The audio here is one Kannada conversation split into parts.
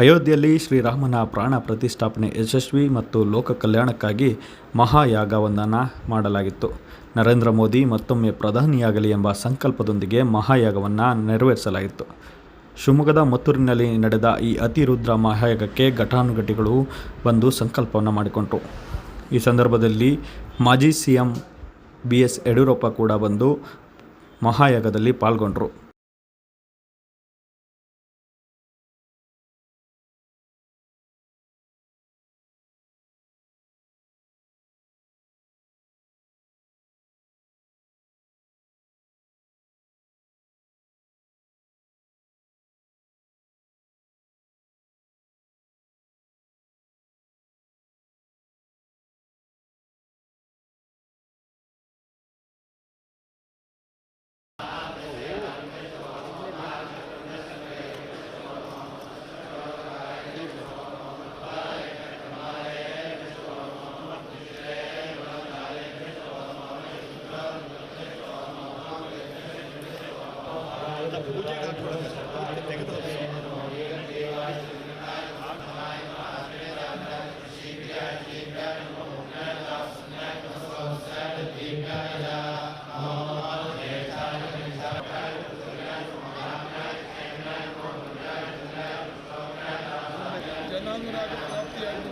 ಅಯೋಧ್ಯೆಯಲ್ಲಿ ಶ್ರೀರಾಮನ ಪ್ರಾಣ ಪ್ರತಿಷ್ಠಾಪನೆ ಯಶಸ್ವಿ ಮತ್ತು ಲೋಕ ಕಲ್ಯಾಣಕ್ಕಾಗಿ ಮಹಾಯಾಗವೊಂದನ್ನು ಮಾಡಲಾಗಿತ್ತು. ನರೇಂದ್ರ ಮೋದಿ ಮತ್ತೊಮ್ಮೆ ಪ್ರಧಾನಿಯಾಗಲಿ ಎಂಬ ಸಂಕಲ್ಪದೊಂದಿಗೆ ಮಹಾಯಾಗವನ್ನು ನೆರವೇರಿಸಲಾಗಿತ್ತು. ಶಿವಮೊಗ್ಗದ ಮತ್ತೂರಿನಲ್ಲಿ ನಡೆದ ಈ ಅತಿರುದ್ರ ಮಹಾಯಾಗಕ್ಕೆ ಘಟಾನುಘಟಿಗಳು ಬಂದು ಸಂಕಲ್ಪವನ್ನು ಮಾಡಿಕೊಂಡರು. ಈ ಸಂದರ್ಭದಲ್ಲಿ ಮಾಜಿ C M B S Yediyurappa ಕೂಡ ಬಂದು ಮಹಾಯಾಗದಲ್ಲಿ ಪಾಲ್ಗೊಂಡರು. ಜನಾನುರಾಗ ಪ್ರಾಪ್ತಿಯಾಗಿದ್ದು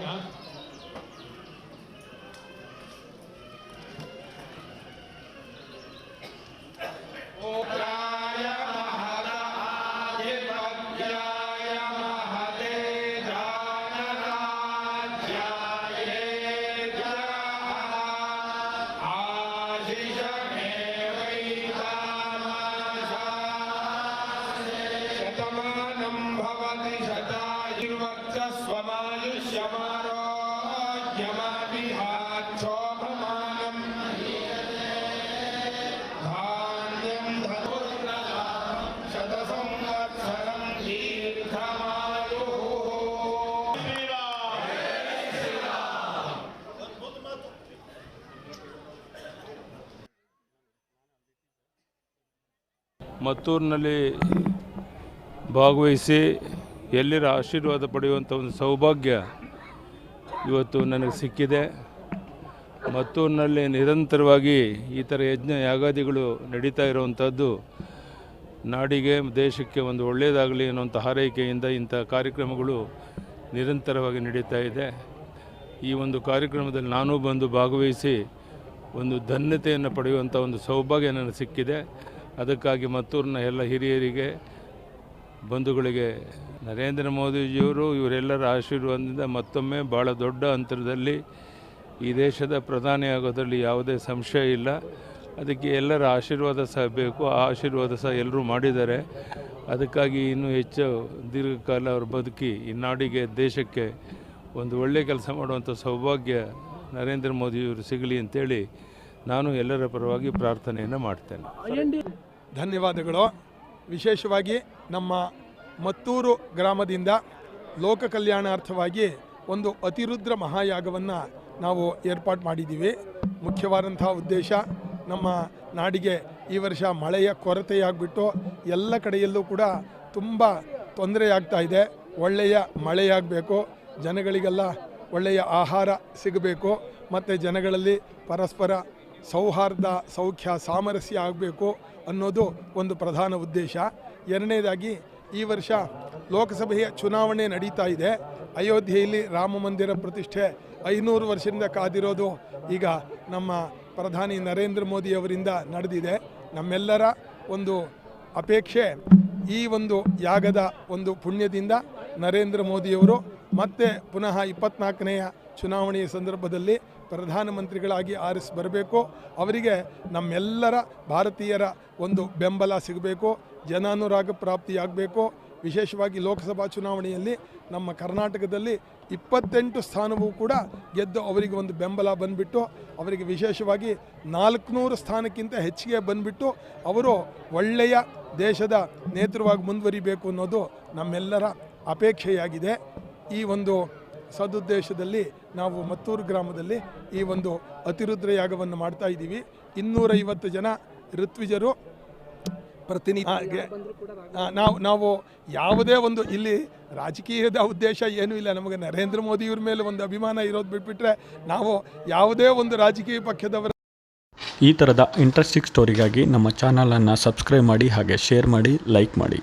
ಆಶಿಷಮೇವೈತಾಮಾಶಾ ಶತಮಾನಂ ಭವತಿ ಶತಾಯುಷ್ಯಮಾಯುಷ್ಯಮಾರೋಗ್ಯಮಾಭಿಹಾಕ್ಷೋಭಮಾನಂ ಧಾನ್ಯಂ ಧನುರ್ನಲ ಶತಸಂವತ್ಸರಂ ದೀರ್ಘಮಾಯುಃ ಮತ್ತೂರಿನಲ್ಲಿ ಭಾಗವಹಿಸಿ ಎಲ್ಲರ ಆಶೀರ್ವಾದ ಪಡೆಯುವಂಥ ಒಂದು ಸೌಭಾಗ್ಯ ಇವತ್ತು ನನಗೆ ಸಿಕ್ಕಿದೆ. ಮತ್ತೂರಿನಲ್ಲಿ ನಿರಂತರವಾಗಿ ಈ ಥರ ಯಜ್ಞ ಯಾಗಾದಿಗಳು ನಡೀತಾ ಇರುವಂಥದ್ದು ನಾಡಿಗೆ, ದೇಶಕ್ಕೆ ಒಂದು ಒಳ್ಳೆಯದಾಗಲಿ ಅನ್ನೋಂಥ ಹಾರೈಕೆಯಿಂದ ಇಂಥ ಕಾರ್ಯಕ್ರಮಗಳು ನಿರಂತರವಾಗಿ ನಡೀತಾ ಇದೆ. ಈ ಒಂದು ಕಾರ್ಯಕ್ರಮದಲ್ಲಿ ನಾನು ಬಂದು ಭಾಗವಹಿಸಿ ಒಂದು ಧನ್ಯತೆಯನ್ನು ಪಡೆಯುವಂಥ ಒಂದು ಸೌಭಾಗ್ಯ ನನಗೆ ಸಿಕ್ಕಿದೆ. ಅದಕ್ಕಾಗಿ ಮತ್ತೂರಿನ ಎಲ್ಲ ಹಿರಿಯರಿಗೆ ಬಂಧುಗಳಿಗೆ ನರೇಂದ್ರ ಮೋದಿಜಿಯವರು ಇವರೆಲ್ಲರ ಆಶೀರ್ವಾದದಿಂದ ಮತ್ತೊಮ್ಮೆ ಭಾಳ ದೊಡ್ಡ ಅಂತರದಲ್ಲಿ ಈ ದೇಶದ ಪ್ರಧಾನಿ ಆಗೋದ್ರಲ್ಲಿ ಯಾವುದೇ ಸಂಶಯ ಇಲ್ಲ. ಅದಕ್ಕೆ ಎಲ್ಲರ ಆಶೀರ್ವಾದ ಸಹ ಬೇಕು. ಆ ಆಶೀರ್ವಾದ ಸಹ ಎಲ್ಲರೂ ಮಾಡಿದ್ದಾರೆ. ಅದಕ್ಕಾಗಿ ಇನ್ನೂ ಹೆಚ್ಚು ದೀರ್ಘಕಾಲ ಅವರು ಬದುಕಿ ಈ ನಾಡಿಗೆ ದೇಶಕ್ಕೆ ಒಂದು ಒಳ್ಳೆಯ ಕೆಲಸ ಮಾಡುವಂಥ ಸೌಭಾಗ್ಯ ನರೇಂದ್ರ ಮೋದಿಯವರು ಸಿಗಲಿ ಅಂತೇಳಿ ನಾನು ಎಲ್ಲರ ಪರವಾಗಿ ಪ್ರಾರ್ಥನೆಯನ್ನು ಮಾಡ್ತೇನೆ. ಧನ್ಯವಾದಗಳು. ವಿಶೇಷವಾಗಿ ನಮ್ಮ ಮತ್ತೂರು ಗ್ರಾಮದಿಂದ ಲೋಕ ಕಲ್ಯಾಣಾರ್ಥವಾಗಿ ಒಂದು ಅತಿರುದ್ರ ಮಹಾಯಾಗವನ್ನು ನಾವು ಏರ್ಪಾಡು ಮಾಡಿದ್ದೀವಿ. ಮುಖ್ಯವಾದಂತಹ ಉದ್ದೇಶ ನಮ್ಮ ನಾಡಿಗೆ ಈ ವರ್ಷ ಮಳೆಯ ಕೊರತೆಯಾಗ್ಬಿಟ್ಟು ಎಲ್ಲ ಕಡೆಯಲ್ಲೂ ಕೂಡ ತುಂಬ ತೊಂದರೆಯಾಗ್ತಾ ಇದೆ. ಒಳ್ಳೆಯ ಮಳೆಯಾಗಬೇಕು, ಜನಗಳಿಗೆಲ್ಲ ಒಳ್ಳೆಯ ಆಹಾರ ಸಿಗಬೇಕು, ಮತ್ತು ಜನಗಳಲ್ಲಿ ಪರಸ್ಪರ ಸೌಹಾರ್ದ, ಸೌಖ್ಯ, ಸಾಮರಸ್ಯ ಆಗಬೇಕು ಅನ್ನೋದು ಒಂದು ಪ್ರಧಾನ ಉದ್ದೇಶ. ಎರಡನೇದಾಗಿ ಈ ವರ್ಷ ಲೋಕಸಭೆಯ ಚುನಾವಣೆ ನಡೀತಾ ಇದೆ. ಅಯೋಧ್ಯೆಯಲ್ಲಿ ರಾಮ ಮಂದಿರ ಪ್ರತಿಷ್ಠೆ ಐನೂರು ವರ್ಷದಿಂದ ಕಾದಿರೋದು ಈಗ ನಮ್ಮ ಪ್ರಧಾನಿ ನರೇಂದ್ರ ಮೋದಿ ಅವರಿಂದ ನಡೆದಿದೆ. ನಮ್ಮೆಲ್ಲರ ಒಂದು ಅಪೇಕ್ಷೆ ಈ ಒಂದು ಯಾಗದ ಒಂದು ಪುಣ್ಯದಿಂದ ನರೇಂದ್ರ ಮೋದಿಯವರು ಮತ್ತೆ ಪುನಃ ಇಪ್ಪತ್ನಾಲ್ಕನೆಯ ಚುನಾವಣೆಯ ಸಂದರ್ಭದಲ್ಲಿ ಪ್ರಧಾನಮಂತ್ರಿಗಳಾಗಿ ಆರಿಸಿ ಬರಬೇಕು. ಅವರಿಗೆ ನಮ್ಮೆಲ್ಲರ ಭಾರತೀಯರ ಒಂದು ಬೆಂಬಲ ಸಿಗಬೇಕು. ಜನಾನುರಾಗ ಪ್ರಾಪ್ತಿಯಾಗಬೇಕು ವಿಶೇಷವಾಗಿ ಲೋಕಸಭಾ ಚುನಾವಣೆಯಲ್ಲಿ ನಮ್ಮ ಕರ್ನಾಟಕದಲ್ಲಿ ಇಪ್ಪತ್ತೆಂಟು ಸ್ಥಾನವೂ ಕೂಡ ಗೆದ್ದು ಅವರಿಗೆ ಒಂದು ಬೆಂಬಲ ಬಂದ್ಬಿಟ್ಟು, ಅವರಿಗೆ ವಿಶೇಷವಾಗಿ ನಾಲ್ಕುನೂರು ಸ್ಥಾನಕ್ಕಿಂತ ಹೆಚ್ಚಿಗೆ ಬಂದ್ಬಿಟ್ಟು, ಅವರು ಒಳ್ಳೆಯ ದೇಶದ ನೇತೃವಾಗಿ ಮುಂದುವರಿಬೇಕು ಅನ್ನೋದು ನಮ್ಮೆಲ್ಲರ ಅಪೇಕ್ಷೆಯಾಗಿದೆ. ಈ ಒಂದು ಸದುದ್ದೇಶದಲ್ಲಿ ನಾವು ಮತ್ತೂರು ಗ್ರಾಮದಲ್ಲಿ ಈ ಒಂದು ಅತಿರುದ್ರ ಯಾಗವನ್ನು ಮಾಡ್ತಾ ಇದ್ದೀವಿ. ಇನ್ನೂರೈವತ್ತು ಜನ ಋತ್ವಿಜರು ಪ್ರತಿನಿಧಿ ನಾವು ನಾವು ಯಾವುದೇ ಒಂದು ಇಲ್ಲಿ ರಾಜಕೀಯದ ಉದ್ದೇಶ ಏನೂ ಇಲ್ಲ. ನಮಗೆ ನರೇಂದ್ರ ಮೋದಿಯವ್ರ ಮೇಲೆ ಒಂದು ಅಭಿಮಾನ ಇರೋದು ಬಿಟ್ಬಿಟ್ರೆ ನಾವು ಯಾವುದೇ ಒಂದು ರಾಜಕೀಯ ಪಕ್ಷದವರ ಈ ಥರದ ಇಂಟ್ರೆಸ್ಟಿಂಗ್ ಸ್ಟೋರಿಗಾಗಿ ನಮ್ಮ ಚಾನಲನ್ನು ಸಬ್ಸ್ಕ್ರೈಬ್ ಮಾಡಿ ಹಾಗೆ ಶೇರ್ ಮಾಡಿ ಲೈಕ್ ಮಾಡಿ.